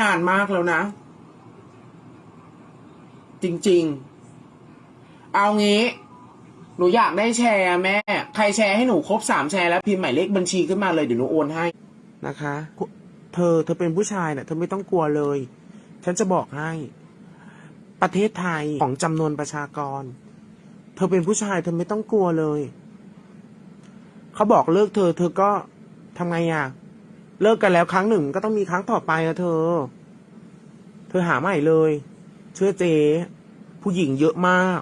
นานมากแล้วนะ จริงๆ เอางี้ หนูอยากได้แชร์แม่ ใครแชร์ให้หนูครบสามแชร์แล้วพิมพ์หมายเลขบัญชีขึ้นมาเลยเดี๋ยวหนูโอนให้นะคะ เธอเธอเป็นผู้ชายเนะ่ะ เธอไม่ต้องกลัวเลย ฉันจะบอกให้ ประเทศไทยของจำนวนประชากร เธอเป็นผู้ชายเธอไม่ต้องกลัวเลย เขาบอกเลิกเธอ เธอก็ทำไงอะ เลิกกันแล้วครั้งหนึ่งก็ต้องมีครั้งต่อไปอะเธอ เธอหาใหม่เลย เชื่อเจ ผู้หญิงเยอะมาก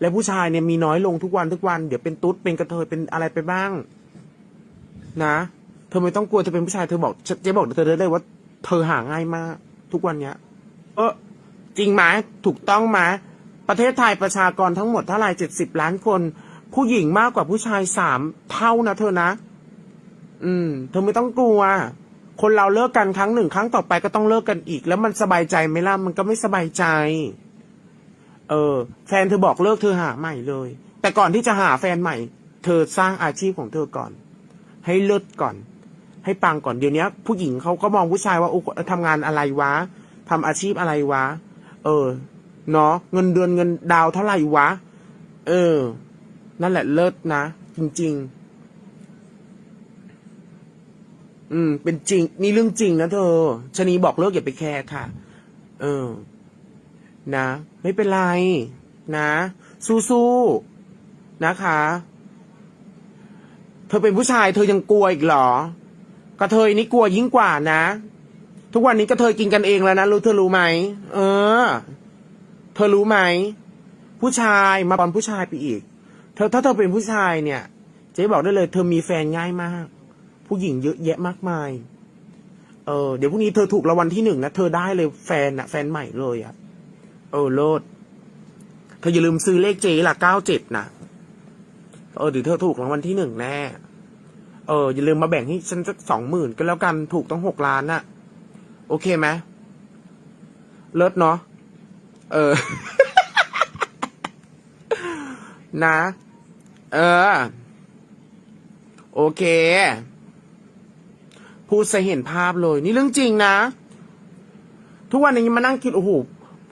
และผู้ชายเนี่ยมีน้อยลงทุกวันทุกวัน เดี๋ยวเป็นตุ๊ดเป็นกระเทยเป็นอะไรไปบ้าง นะ เธอไม่ต้องกลัวเธอเป็นผู้ชายเธอบอกเจ๊บอกเธอได้เลยว่า เธอหาง่ายมาก ทุกวันเนี้ย เออจริงไหมถูกต้องไหมประเทศไทยประชากรทั้งหมดเท่าไหร่เจ็ดสิบล้านคน ผู้หญิงมากกว่าผู้ชายสามเท่านะเธอนะ อืม เธอไม่ต้องกลัว คนเราเลิกกันครั้งหนึ่งครั้งต่อไปก็ต้องเลิกกันอีก แล้วมันสบายใจไหมล่ะมันก็ไม่สบายใจ เออ แฟนเธอบอกเลิกเธอหาใหม่เลย แต่ก่อนที่จะหาแฟนใหม่ เธอสร้างอาชีพของเธอก่อน ให้เลิศก่อน ให้ปังก่อนเดี๋ยวนี้ผู้หญิงเขาก็มองผู้ชายว่าโอ้ทำงานอะไรวะทำอาชีพอะไรวะ เออเนาะเงินเดือนเงินดาวเท่าไหร่วะ เออ นั่นแหละเลิศนะ จริง ๆ อืม เป็นจริง นี่เรื่องจริงนะเธอชะนีบอกเลิกอย่าไปแคร์ค่ะ เออ นะ ไม่เป็นไร นะ สู้ๆนะคะ เธอเป็นผู้ชายเธอยังกลัวอีกเหรอกระเทยนี่กลัวยิ่งกว่านะ ทุกวันนี้กระเทยกินกันเองแล้วนะรู้เธอรู้ไหมเออ เธอรู้ไหมผู้ชายมาบอลผู้ชายไปอีก เธอถ้าเธอเป็นผู้ชายเนี่ยเจ๊บอกได้เลย เธอมีแฟนง่ายมาก ผู้หญิงเยอะแยะมากมาย เออ เดี๋ยวพรุ่งนี้เธอถูกรางวัลที่หนึ่งนะเธอได้เลยแฟนอะแฟนใหม่เลยอะเออโลดเธออย่าลืมซื้อเลขเจละเก้าเจ็ดนะเออเดี๋ยวเธอถูกรางวัลที่หนึ่งแน่ เออ อย่าลืมมาแบ่งให้ฉันสักสองหมื่นก็แล้วกันถูกต้องหกล้านน่ะ โอเคไหมเลิศเนาะเออ นะ เออ โอเค พูดจะเห็นภาพเลย นี่เรื่องจริงนะ ทุกวันนี้มานั่งคิดโอ้โห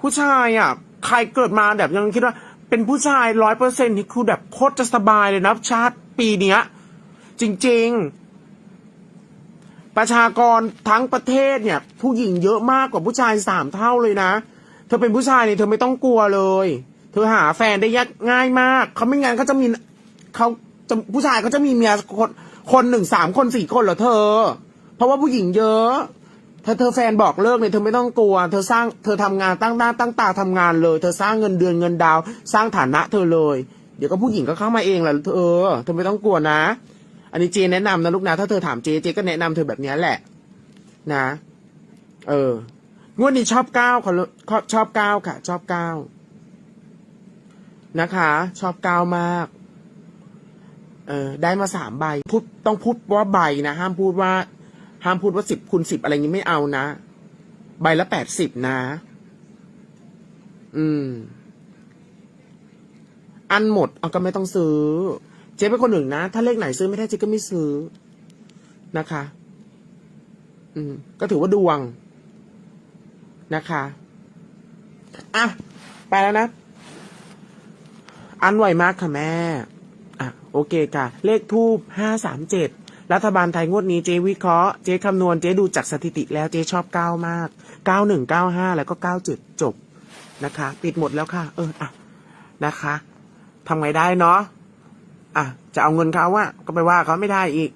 ผู้ชายอะ ใครเกิดมาแบบยังคิดว่า เป็นผู้ชายร้อยเปอร์เซ็นต์ที่คือแบบโคตรจะสบายเลยนะชาติปีเนี้ย จริง ๆ ประชากรทั้งประเทศเนี่ย ผู้หญิงเยอะมากกว่าผู้ชายสามเท่าเลยนะ เธอเป็นผู้ชายเนี่ยเธอไม่ต้องกลัวเลย เธอหาแฟนได้ยากง่ายมากเขาไม่งั้นเขาจะมีเขาจะผู้ชายเขาจะมีเมียคนคนหนึ่งสามคนสี่คนเหรอเธอ เพราะว่าผู้หญิงเยอะ ถ้าเธอแฟนบอกเลิกเนี่ยเธอไม่ต้องกลัว เธอสร้างเธอทำงานตั้งหน้าตั้งตาทำงานเลย เธอสร้างเงินเดือนเงินดาว สร้างฐานะเธอเลย เดี๋ยวก็ผู้หญิงก็เข้ามาเองแหละเธอเธอไม่ต้องกลัวนะ อันนี้เจแนะนำนะลูกนะถ้าเธอถามเจเจก็แนะนำเธอแบบนี้แหละ นะ เอองวดนี้ชอบเก้าขอขอชอบเก้าค่ะ ชอบเก้านะคะ ชอบเก้ามากเออได้มาสามใบพูดต้องพูดว่าใบนะ ห้ามพูดว่า ห้ามพูดว่าสิบคูณสิบอะไรงี้ไม่เอานะ ใบละแปดสิบนะ อืม อันหมดเอาก็ไม่ต้องซื้อ เจ๊เป็นคนหนึ่งนะ ถ้าเลขไหนซื้อไม่ได้เจ๊ก็ไม่ซื้อนะคะ อืม ก็ถือว่าดวงนะคะอะไปแล้วนะ อันไหวมากค่ะแม่ อะ โอเคค่ะ เลขทูบห้าสามเจ็ด รัฐบาลไทยงวดนี้เจวิเคราะห์เจคำนวณเจดูจากสถิติแล้วเจชอบเก้ามากเก้าหนึ่งเก้าห้าแล้วก็เก้าจ็ดจบนะคะ ปิดหมดแล้วค่ะ เอออะนะคะทำไงได้เนาะอะ จะเอาเงินเขาอะก็ไปว่าเขาไม่ได้อีก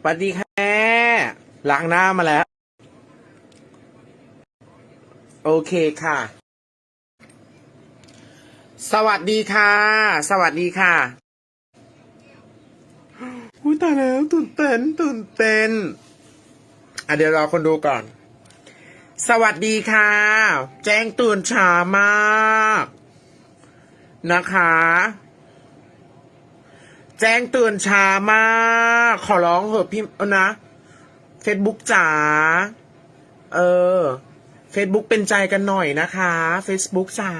สวัสดีค่ะ ล้างหน้ามาแล้ว โอเคค่ะ สวัสดีค่ะ สวัสดีค่ะอุ้ยตายแล้วตื่นเต้นตื่นเต้นอะเดี๋ยวรอคนดูก่อน สวัสดีค่ะ แจ้งตื่นช้ามาก นะคะ แจ้งเตือนช้ามาก ขอร้องเหอะพี่เอานะ เฟซบุ๊กจ๋า เออ Facebook เป็นใจกันหน่อยนะคะ Facebook จ๋า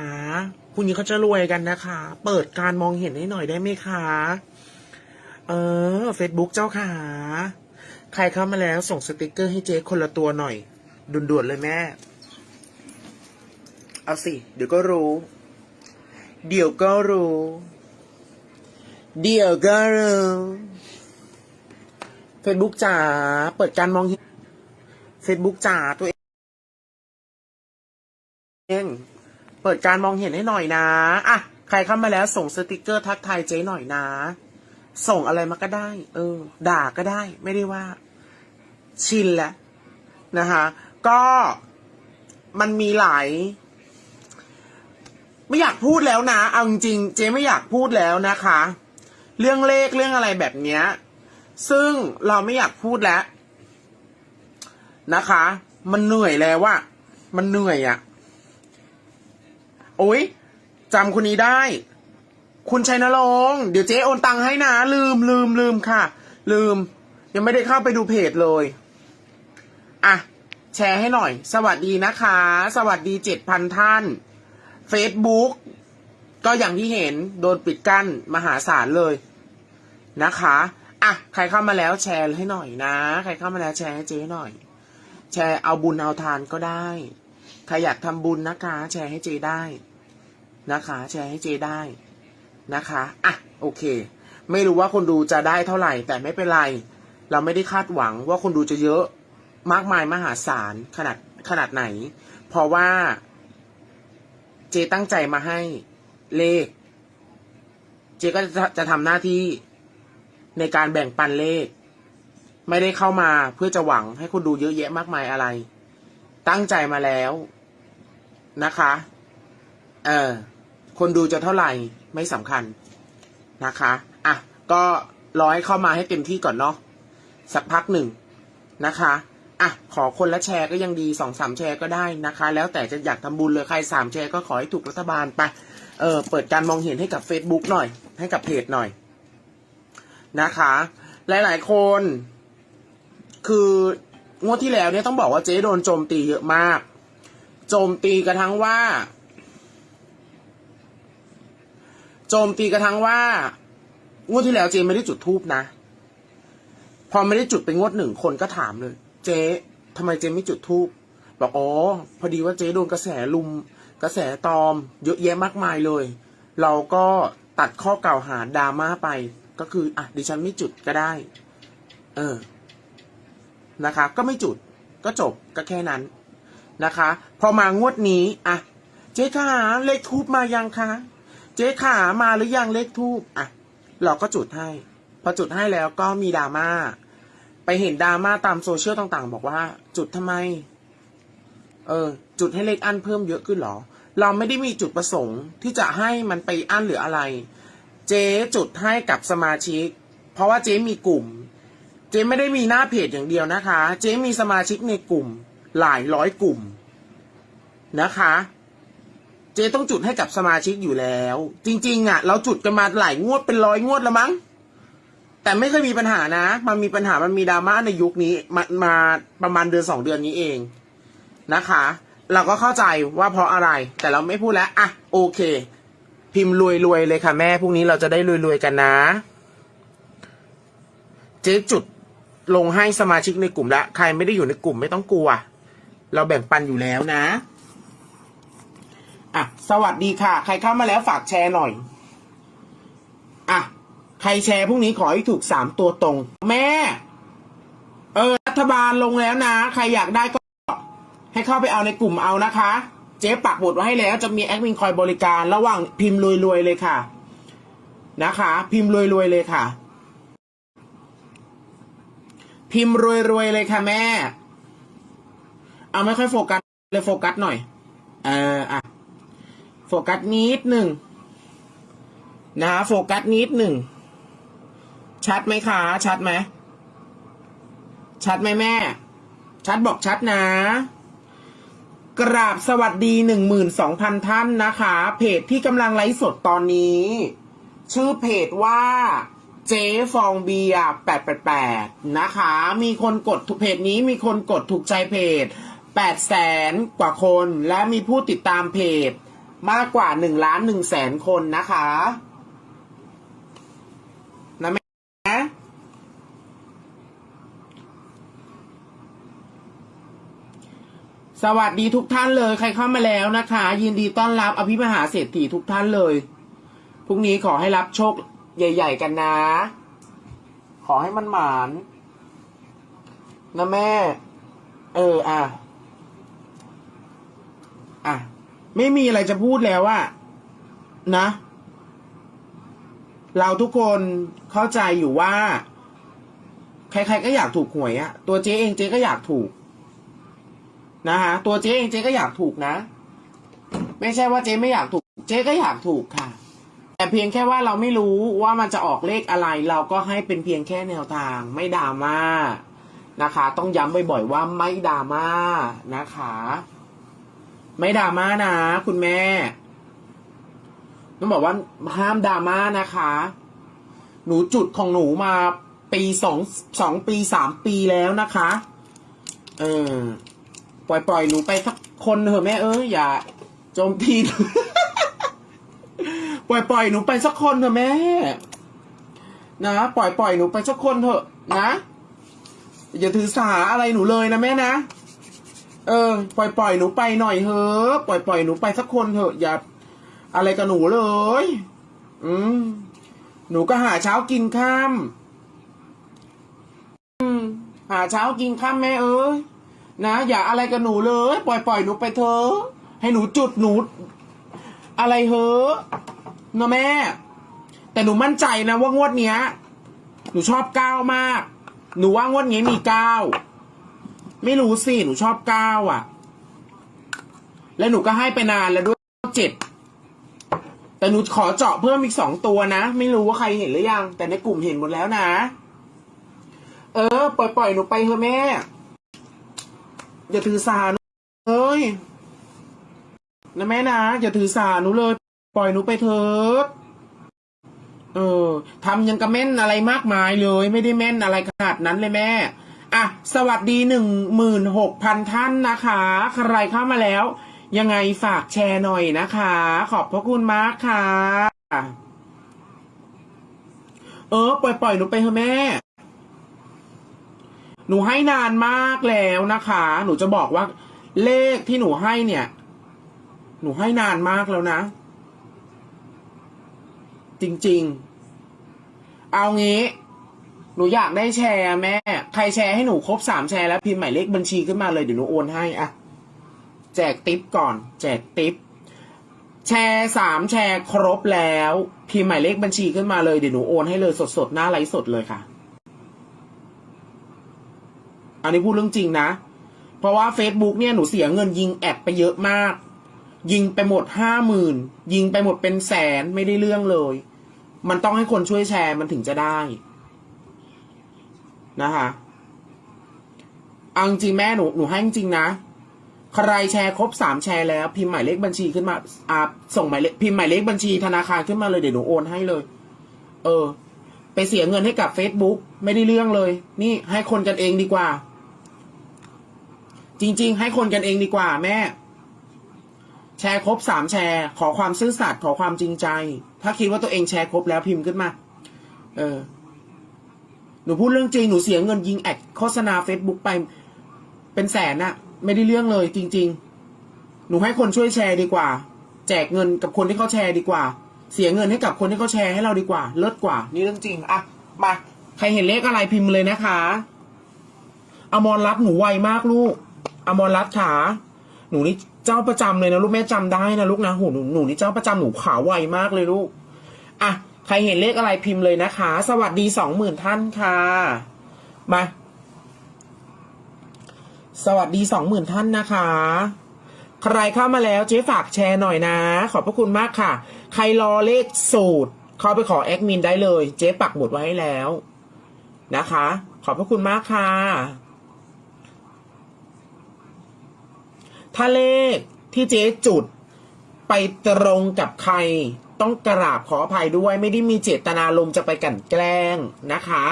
คุณนี้เขาจะรวยกันนะคะ เปิดการมองเห็นให้หน่อยได้ไหมคะ เออ Facebook เจ้าขาใครเข้ามาแล้วส่งสติกเกอร์ให้เจ๊คนละตัวหน่อยด่วนๆเลยแม่ เอาสิ เดี๋ยวก็รู้ เดี๋ยวก็รู้ เดี๋ยวก็รู้ Facebook จ๋าเปิดการมองเห็น Facebook จ๋าตัวเองเปิดการมองเห็นให้หน่อยนะอะใครเข้ามาแล้วส่งสติกเกอร์ทักทายเจ๊หน่อยนะ ส่งอะไรมาก็ได้ เออ ด่าก็ได้ ไม่ได้ว่า ชินแล้วนะคะก็มันมีหลาย ไม่อยากพูดแล้วนะเอาจริงเจ๊ไม่อยากพูดแล้วนะคะ เรื่องเลขเรื่องอะไรแบบเนี้ย ซึ่งเราไม่อยากพูดแล้ว นะคะ มันเหนื่อยแล้วว่ามันเหนื่อยอะ่ะ โอ๊ยจำคนนี้ได้ คุณชัยนรงค์เดี๋ยวเจ๊โอนตังค์ให้นะ ลืมลืมลืมค่ะ ลืม ยังไม่ได้เข้าไปดูเพจเลย อะ แชร์ให้หน่อย สวัสดีนะคะ สวัสดีเจ็ดพันท่าน Facebook ก็อย่างที่เห็นโดนปิดกั้นมหาศาลเลยนะคะ อะใครเข้ามาแล้วแชร์ให้หน่อยนะ ใครเข้ามาแล้วแชร์ให้เจ๊หน่อย แชร์เอาบุญเอาทานก็ได้ ใครอยากทำบุญนะคะ แชร์ให้เจได้นะคะ แชร์ให้เจได้นะคะอะโอเค ไม่รู้ว่าคนดูจะได้เท่าไหร่ แต่ไม่เป็นไร เราไม่ได้คาดหวังว่าคนดูจะเยอะมากมายมหาศาลขนาดขนาดไหน เพราะว่า เจตั้งใจมาให้เลข เจก็จะจะทำหน้าที่ ในการแบ่งปันเลข ไม่ได้เข้ามาเพื่อจะหวังให้คนดูเยอะแยะมากมายอะไร ตั้งใจมาแล้วนะคะ เออคนดูจะเท่าไหร่ไม่สำคัญนะคะ อะ ก็รอให้เข้ามาให้เต็มที่ก่อนเนาะสักพักหนึ่งนะคะ อะ ขอคนละแชร์ก็ยังดีสองสามแชร์ก็ได้นะคะ แล้วแต่จะอยากทำบุญเลยใครสามแชร์ก็ขอให้ถูกรัฐบาลไป เออ เปิดการมองเห็นให้กับ Facebook หน่อย ให้กับเพจหน่อย นะคะ หลายๆ คน คืองวดที่แล้วเนี่ยต้องบอกว่าเจ๊โดนโจมตีเยอะมาก โจมตีกระทั่งว่า โจมตีกระทั่งว่างวดที่แล้วเจ๊ไม่ได้จุดทูบนะ พอไม่ได้จุดเป็นงวดหนึ่งคนก็ถามเลย เจ๊ทำไมเจ๊ไม่จุดทูบบอกอ๋อพอดีว่าเจ๊โดนกระแสลุม กระแสตอม เยอะแยะมากมายเลย เราก็ตัดข้อกล่าวหาดราม่าไป ก็คืออะดิฉันไม่จุดก็ได้ เออนะคะ ก็ไม่จุดก็จบก็แค่นั้นนะคะ พอมางวดนี้อะเจ๊ขาเลขทูบมายังคะเจ๊ขามาหรือยังเลขทูบอะเราก็จุดให้ พอจุดให้แล้วก็มีดราม่าไปเห็นดราม่าตามโซเชียลต่างๆ บอกว่า จุดทำไม เออ จุดให้เลขอันเพิ่มเยอะขึ้นหรอ เราไม่ได้มีจุดประสงค์ที่จะให้มันไปอันหรืออะไร เจ๊จุดให้กับสมาชิก เพราะว่าเจ๊มีกลุ่ม เจ๊ไม่ได้มีหน้าเพจอย่างเดียวนะคะ เจ๊มีสมาชิกในกลุ่ม หลายร้อยกลุ่มนะคะ เจ๊ต้องจุดให้กับสมาชิกอยู่แล้ว จริง ๆอะ เราจุดกันมาหลายงวดเป็นร้อยงวดแล้วมั้งแต่ไม่เคยมีปัญหานะ มันมีปัญหามันมีดราม่าในยุคนี้มามาประมาณเดือนสองเดือนนี้เองนะคะ เราก็เข้าใจว่าเพราะอะไร แต่เราไม่พูดแล้ว อะ โอเค พิมพ์รวยๆเลยค่ะแม่พรุ่งนี้เราจะได้รวยๆกันนะ เจ๊จุดลงให้สมาชิกในกลุ่มละ ใครไม่ได้อยู่ในกลุ่มไม่ต้องกลัว เราแบ่งปันอยู่แล้วนะอะสวัสดีค่ะ ใครเข้ามาแล้วฝากแชร์หน่อยอะใครแชร์พรุ่งนี้ขอให้ถูกสามตัวตรง แม่ เออ รัฐบาลลงแล้วนะ ใครอยากได้ก็ ให้เข้าไปเอาในกลุ่มเอานะคะ เจ๊ปักหมุดไว้ให้แล้วจะมีแอดมินคอยบริการระหว่างพิมพ์รวยๆเลยค่ะ นะคะ พิมพ์รวยๆเลยค่ะ พิมพ์รวยๆเลยค่ะแม่ เอาไม่ค่อยโฟกัสเลยโฟกัสหน่อย เอออะโฟกัสนิดหนึ่งนะโฟกัสนิดหนึ่งชัดไหมคะ ชัดไหมชัดไหมแม่ ชัดบอกชัดนะ กราบสวัสดีหนึ่งหมื่นสองพันท่านนะคะ เพจที่กำลังไลฟ์สดตอนนี้ ชื่อเพจว่าเจ๊ฟองเบียร์แปดแปดแปดนะคะ มีคนกดถูกเพจนี้มีคนกดถูกใจเพจแปดแสนกว่าคน และมีผู้ติดตามเพจมากกว่าหนึ่งล้านหนึ่งแสนคนนะคะนะแม่ สวัสดีทุกท่านเลย ใครเข้ามาแล้วนะคะ ยินดีต้อนรับอภิมหาเศรษฐีทุกท่านเลยพรุ่งนี้ขอให้รับโชคใหญ่ ๆ กันนะ ขอให้มันหมานนะแม่ เอออะอะไม่มีอะไรจะพูดแล้วอะนะ เราทุกคนเข้าใจอยู่ว่า ใคร ๆ ก็อยากถูกหวยอะตัวเจ๊เองเจ๊ก็อยากถูก นะฮะตัวเจ๊เองเจ๊ก็อยากถูกนะ ไม่ใช่ว่าเจ๊ไม่อยากถูก เจ๊ก็อยากถูกค่ะ แต่เพียงแค่ว่าเราไม่รู้ว่ามันจะออกเลขอะไร เราก็ให้เป็นเพียงแค่แนวทาง ไม่ดราม่านะคะ ต้องย้ำบ่อยๆว่าไม่ดราม่านะคะ ไม่ดราม่านะ คุณแม่ต้องบอกว่าห้ามดราม่านะคะ หนูจุดของหนูมาปีสองสองปีสามปีแล้วนะคะ เออ ปล่อยปล่อยหนูไปสักคนเถอะแม่เอ้ยอย่าโจมตีหนูปล่อยปล่อยหนูไปสักคนเถอะแม่ นะปล่อยปล่อยหนูไปสักคนเถอะ นะอย่าถือสาอะไรหนูเลยนะแม่นะเออปล่อยปล่อยหนูไปหน่อยเถอะปล่อยปล่อยหนูไปสักคนเถอะอย่าอะไรกับหนูเลย อืมหนูก็หาเช้ากินข้ามอืมหาเช้ากินข้ามแม่เอ้ย นะอย่าอะไรกับหนูเลย ปล่อยปล่อยหนูไปเถอะให้หนูจุดหนู อะไรเหอะนะแม่ แต่หนูมั่นใจนะว่างวดเนี้ย หนูชอบเก้ามาก หนูว่างวดนี้มีเก้าไม่รู้สิหนูชอบเก้าอะ แล้วหนูก็ให้ไปนานแล้วด้วยเจ็ดแต่หนูขอเจาะเพิ่มอีกสองตัวนะ ไม่รู้ว่าใครเห็นหรือยัง แต่ในกลุ่มเห็นหมดแล้วนะ เออปล่อยปล่อยหนูไปเถอะแม่ อย่าถือสาหนูเอ้ยนะแม่นะอย่าถือสาหนูเลย ปล่อยหนูไปเถอะเออทำยังกระเม่นอะไรมากมายเลย ไม่ได้แม่นอะไรขนาดนั้นเลยแม่อะสวัสดีหนึ่งหมื่นหกพันท่านนะคะ ใครเข้ามาแล้ว ยังไงฝากแชร์หน่อยนะคะ ขอบพระคุณมากค่ะ เออ ปล่อยปล่อยหนูไปเถอะแม่ หนูให้นานมากแล้วนะคะ หนูจะบอกว่าเลขที่หนูให้เนี่ย หนูให้นานมากแล้วนะ จริงๆ เอางี้ หนูอยากได้แชร์แม่ ใครแชร์ให้หนูครบสามแชร์แล้วพิมพ์หมายเลขบัญชีขึ้นมาเลยเดี๋ยวหนูโอนให้อะแจกติปก่อน แจกติปแชร์สามแชร์ครบแล้ว พิมพ์หมายเลขบัญชีขึ้นมาเลยเดี๋ยวหนูโอนให้เลยสดๆ หน้าไลฟ์สดเลยค่ะ อันนี้พูดเรื่องจริงนะ เพราะว่า Facebook เนี่ยหนูเสียเงินยิงแอดไปเยอะมาก ยิงไปหมดห้าหมื่นยิงไปหมดเป็นแสนไม่ได้เรื่องเลย มันต้องให้คนช่วยแชร์มันถึงจะได้นะคะเอาจริงแม่หนูหนูให้จริงนะ ใครแชร์ครบสามแชร์แล้ว พิมพ์หมายเลขบัญชีขึ้นมาอ่าส่งหมายเลขพิมพ์หมายเลขบัญชีธนาคารขึ้นมาเลยเดี๋ยวหนูโอนให้เลย เออ ไปเสียเงินให้กับ Facebook ไม่ได้เรื่องเลย นี่ให้คนกันเองดีกว่า จริง ๆ ให้คนกันเองดีกว่าแม่ แชร์ครบสามแชร์ ขอความซื่อสัตย์ขอความจริงใจ ถ้าคิดว่าตัวเองแชร์ครบแล้วพิมพ์ขึ้นมา เออ หนูพูดเรื่องจริง หนูเสียเงินยิงแอดโฆษณา Facebook ไปเป็นแสนอะไม่ได้เรื่องเลย จริง ๆ หนูให้คนช่วยแชร์ดีกว่า แจกเงินกับคนที่เขาแชร์ดีกว่า เสียเงินให้กับคนที่เขาแชร์ให้เราดีกว่า เลิศกว่า นี่เรื่องจริงอะมาใครเห็นเลขอะไรพิมพ์เลยนะคะอมรรัตน์หนูไวมากลูก อมรรัตน์ขาหนูนี่เจ้าประจำเลยนะลูกแม่จำได้นะลูกนะโหหนูหนูนี่เจ้าประจำหนูขาไวมากเลยลูกอะใครเห็นเลขอะไรพิมพ์เลยนะคะ สวัสดีสองหมื่นท่านค่ะมาสวัสดีสองหมื่นท่านนะคะ ใครเข้ามาแล้วเจ๊ฝากแชร์หน่อยนะ ขอบพระคุณมากค่ะ ใครรอเลขสูตร เข้าไปขอแอดมินได้เลย เจ๊ปักหมุดไว้ให้แล้วนะคะ ขอบพระคุณมากค่ะ ถ้าเลขที่เจ๊จุดไปตรงกับใครต้องกราบขออภัยด้วย ไม่ได้มีเจตนาลมจะไปกลันแกล้งนะคะ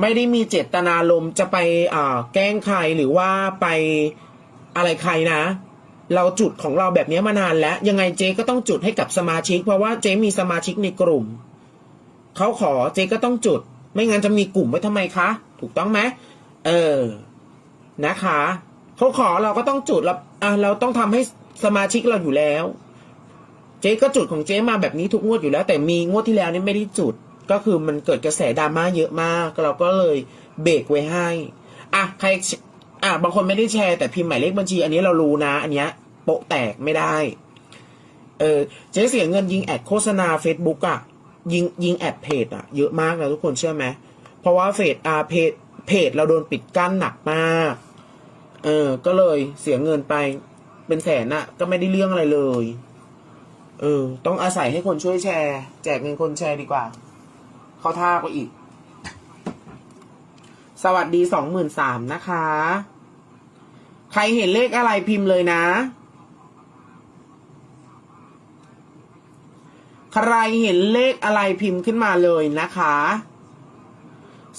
ไม่ได้มีเจตนาลมจะไปแกล้งใครหรือว่าไปอะไรใครนะ เราจุดของเราแบบนี้มานานแล้ว ยังไงเจ๊ก็ต้องจุดให้กับสมาชิก เพราะว่าเจ๊มีสมาชิกในกลุ่มเขาขอเจ๊ก็ต้องจุด ไม่งั้นจะมีกลุ่มไว้ทำไมคะ ถูกต้องไหมเออนะคะ เขาขอเราก็ต้องจุดแล้วอะเราต้องทำให้สมาชิกเราอยู่แล้ว เจ๊ก็จุดของเจ๊มาแบบนี้ทุกงวดอยู่แล้ว แต่มีงวดที่แล้วนี่ไม่ได้จุด ก็คือมันเกิดกระแสดราม่าเยอะมาก เราก็เลยเบรกไว้ให้อะใครอะบางคนไม่ได้แชร์แต่พิมพ์หมายเลขบัญชี อันนี้เรารู้นะ อันเนี้ยโปะแตกไม่ได้ เออเจ๊เสียเงินยิงแอดโฆษณา Facebook อะยิงยิงแอดเพจอะเยอะมากนะทุกคนเชื่อไหมเพราะว่าเฟซอ่าเพจเพจเราโดนปิดกั้นหนักมาก เออ ก็เลยเสียเงินไป เป็นแสนน่ะก็ไม่ได้เรื่องอะไรเลย เออ ต้องอาศัยให้คนช่วยแชร์ แจกเงินคนแชร์ดีกว่า เขาท่ากว่าอีก สวัสดีสองหมื่นสามนะคะ ใครเห็นเลขอะไรพิมพ์เลยนะ ใครเห็นเลขอะไรพิมพ์ขึ้นมาเลยนะคะ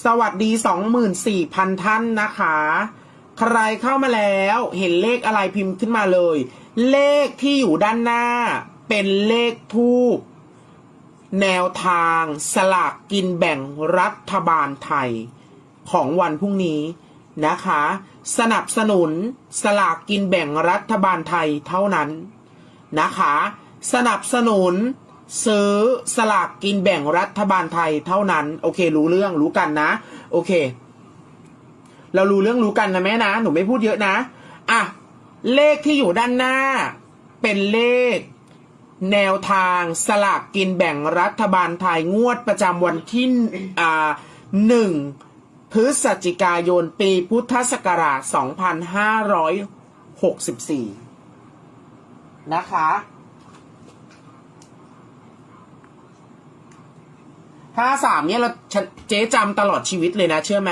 สวัสดีสองหมื่นสี่พันท่านนะคะ ใครเข้ามาแล้วเห็นเลขอะไรพิมพ์ขึ้นมาเลย เลขที่อยู่ด้านหน้า เป็นเลขทูปแนวทางสลากกินแบ่งรัฐบาลไทย ของวันพรุ่งนี้นะคะ สนับสนุนสลากกินแบ่งรัฐบาลไทยเท่านั้นนะคะ สนับสนุนซื้อสลากกินแบ่งรัฐบาลไทยเท่านั้น โอเค รู้เรื่องรู้กันนะ โอเค เรารู้เรื่องรู้กันนะแม่นะ หนูไม่พูดเยอะนะ อะ เลขที่อยู่ด้านหน้า เป็นเลข แนวทางสลากกินแบ่งรัฐบาลไทยงวดประจำวันที่อ่าหนึ่งพฤศจิกายนปีพุทธศักราช 2564 นะคะห้าสามเนี่ยเราเจ๊จำตลอดชีวิตเลยนะ เชื่อไหม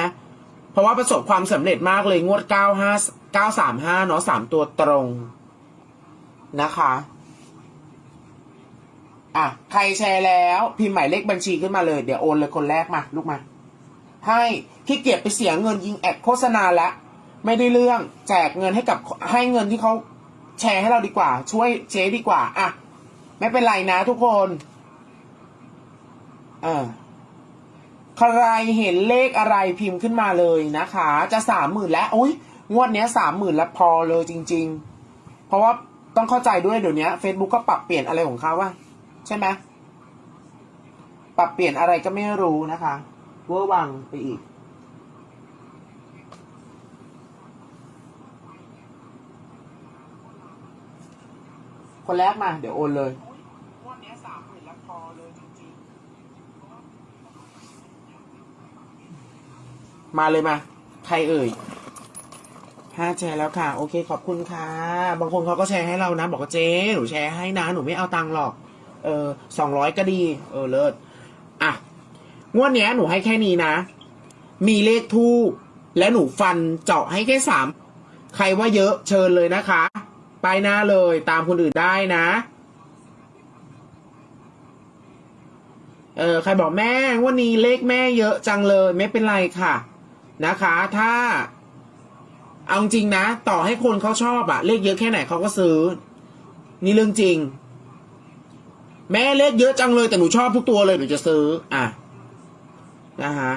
ราะว่าประสบความสำเร็จมากเลยงวดเก้าห้าเก้าสามห้าเนาะสามตัวตรงนะคะ อะ ใครแชร์แล้ว พิมพ์หมายเลขบัญชีขึ้นมาเลย เดี๋ยวโอนเลยคนแรกมา ลูกมา ให้ขี้เกียจไปเสียเงินยิงแอดโฆษณาล้วไม่ได้เรื่องแจกเงินให้กับให้เงินที่เขาแชร์ให้เราดีกว่า ช่วยเจ๊ดีกว่า อะ ไม่เป็นไรนะทุกคนอ่า ใครเห็นเลขอะไรพิมพ์ขึ้นมาเลยนะคะ จะสามหมื่นแล้วโอ้ยงวดเนี้ยสามหมื่นแล้วพอเลยจริง ๆ เพราะว่าต้องเข้าใจด้วยเดี๋ยวนี้ Facebook ก็ปรับเปลี่ยนอะไรของเขาว่าใช่ไหมปรับเปลี่ยนอะไรก็ไม่รู้นะคะเวอร์วังไปอีก คนแรกมา เดี๋ยวโอนเลยงวดนี้สามหมื่นแล้วพอเลยจริงๆ มาเลยมา ใครเอ่ยห้าแชร์แล้วค่ะ โอเคขอบคุณค่ะ บางคนเขาก็แชร์ให้เรานะ บอกว่าเจ๊หนูแชร์ให้นะ หนูไม่เอาตังค์หรอก เออสองร้อยก็ดี เออเลิศอะงวดเนี้ยหนูให้แค่นี้นะ มีเลขทูบและหนูฟันเจาะให้แค่สามใครว่าเยอะเชิญเลยนะคะไปหน้าเลยตามคนอื่นได้นะ เออใครบอกแม่งวันนี้เลขแม่เยอะจังเลย ไม่เป็นไรค่ะ นะคะ ถ้า เอาจริงนะ ต่อให้คนเขาชอบอะเลขเยอะแค่ไหนเขาก็ซื้อ นี่เรื่องจริง แม่เลขเยอะจังเลยแต่หนูชอบทุกตัวเลยหนูจะซื้อ อะนะคะ